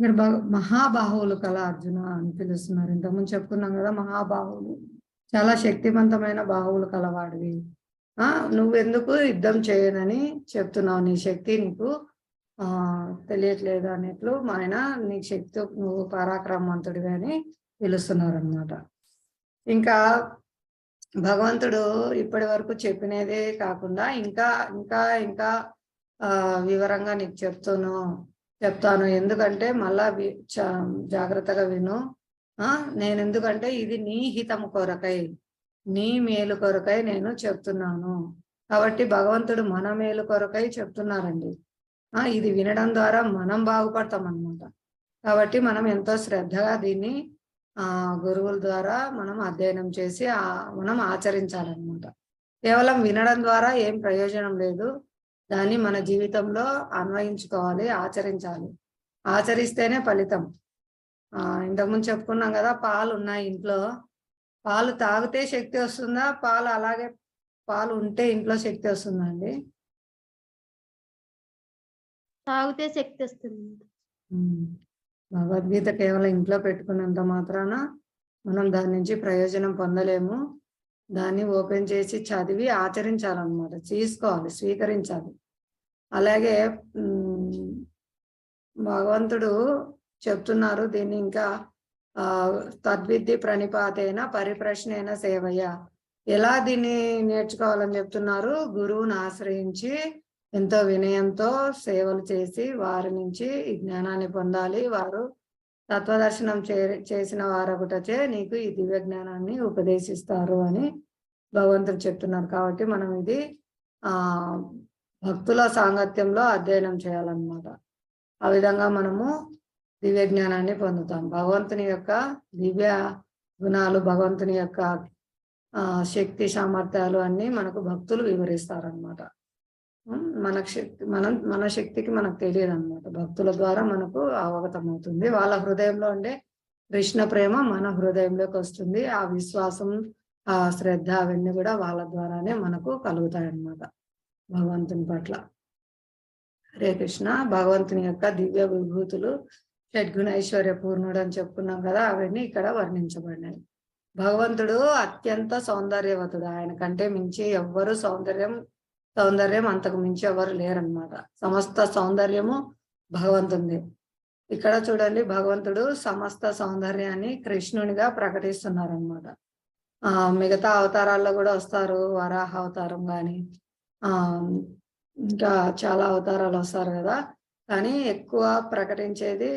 ఇక్కడ మహాబాహువులు కల అర్జున అని పిలుస్తున్నారు. ఇంతకుముందు చెప్పుకున్నాం కదా మహాబాహువులు. చాలా శక్తివంతమైన బాహువులు కలవాడివి. ఆ నువ్వెందుకు యుద్ధం చేయనని చెప్తున్నావు? నీ శక్తి నీకు ఆ తెలియట్లేదు అన్నట్లు మా ఆయన నీ శక్తి నువ్వు పరాక్రమవంతుడివి అని పిలుస్తున్నారు అనమాట ఇంకా భగవంతుడు ఇప్పటి వరకు చెప్పినదే కాకుండా ఇంకా ఇంకా ఇంకా ఆ వివరంగా నీకు చెప్తాను చెప్తాను. ఎందుకంటే మళ్ళా వి- చ- జాగ్రత్తగా విను. ఆ నేను ఎందుకంటే ఇది నీ హితము కొరకై నీ మేలు కొరకై నేను చెప్తున్నాను. కాబట్టి భగవంతుడు మన మేలు కొరకై చెప్తున్నారండి. ఆ ఇది వినడం ద్వారా మనం బాగుపడతాం అనమాట కాబట్టి మనం ఎంతో శ్రద్ధగా దీన్ని ఆ గురువుల ద్వారా మనం అధ్యయనం చేసి ఆ మనం ఆచరించాలన్నమాట. కేవలం వినడం ద్వారా ఏం ప్రయోజనం లేదు. దాన్ని మన జీవితంలో అన్వయించుకోవాలి ఆచరించాలి. ఆచరిస్తేనే ఫలితం. ఇంతకుముందు చెప్పుకున్నాం కదా పాలు ఉన్నాయి ఇంట్లో. పాలు తాగితే శక్తి వస్తుందా? పాలు అలాగే పాలు ఉంటే ఇంట్లో శక్తి వస్తుందా అండి? తాగితే శక్తి వస్తుంది. భగవద్గీత కేవలం ఇంట్లో పెట్టుకున్నంత మాత్రాన మనం దాని నుంచి ప్రయోజనం పొందలేము. దాన్ని ఓపెన్ చేసి చదివి ఆచరించాలన్నమాట. తీసుకోవాలి స్వీకరించాలి. అలాగే భగవంతుడు చెప్తున్నారు దీన్ని ఇంకా ఆ తద్విద్ది ప్రణిపాతైన పరిప్రశ్నైన సేవయ్య. ఎలా దీన్ని నేర్చుకోవాలని చెప్తున్నారు? గురువుని ఆశ్రయించి ఎంతో వినయంతో సేవలు చేసి వారి నుంచి ఈ జ్ఞానాన్ని పొందాలి. వారు తత్వదర్శనం చే చేసిన వారొకటచే నీకు ఈ దివ్య జ్ఞానాన్ని ఉపదేశిస్తారు అని భగవంతుడు చెప్తున్నారు. కాబట్టి మనం ఇది ఆ భక్తుల సాంగత్యంలో అధ్యయనం చేయాలన్నమాట. ఆ విధంగా మనము దివ్య జ్ఞానాన్ని పొందుతాం. భగవంతుని యొక్క దివ్య గుణాలు భగవంతుని యొక్క ఆ శక్తి సామర్థ్యాలు అన్ని మనకు భక్తులు వివరిస్తారనమాట మన శక్తి మనం మన శక్తికి మనకు తెలియదు అనమాట భక్తుల ద్వారా మనకు అవగతం అవుతుంది వాళ్ళ హృదయంలో ఉండే కృష్ణ ప్రేమ మన హృదయంలోకి వస్తుంది. ఆ విశ్వాసం ఆ శ్రద్ధ అవన్నీ కూడా వాళ్ళ ద్వారానే మనకు కలుగుతాయి అన్నమాట భగవంతుని పట్ల. హరే కృష్ణ. భగవంతుని యొక్క దివ్య విభూతులు షడ్గుణ ఐశ్వర్య పూర్ణుడు అని చెప్పుకున్నాం కదా అవన్నీ ఇక్కడ వర్ణించబడినాయి భగవంతుడు అత్యంత సౌందర్యవతుడు. ఆయన కంటే మించి ఎవ్వరు సౌందర్యం సౌందర్యం అంతకు మించి ఎవరు లేరనమాట సమస్త సౌందర్యము భగవంతుంది. ఇక్కడ చూడండి భగవంతుడు సమస్త సౌందర్యాన్ని కృష్ణునిగా ప్రకటిస్తున్నారు అనమాట ఆ మిగతా అవతారాల్లో కూడా వస్తారు వరాహ అవతారం గాని ఆ ఇంకా చాలా అవతారాలు వస్తారు కదా. కానీ ఎక్కువ ప్రకటించేది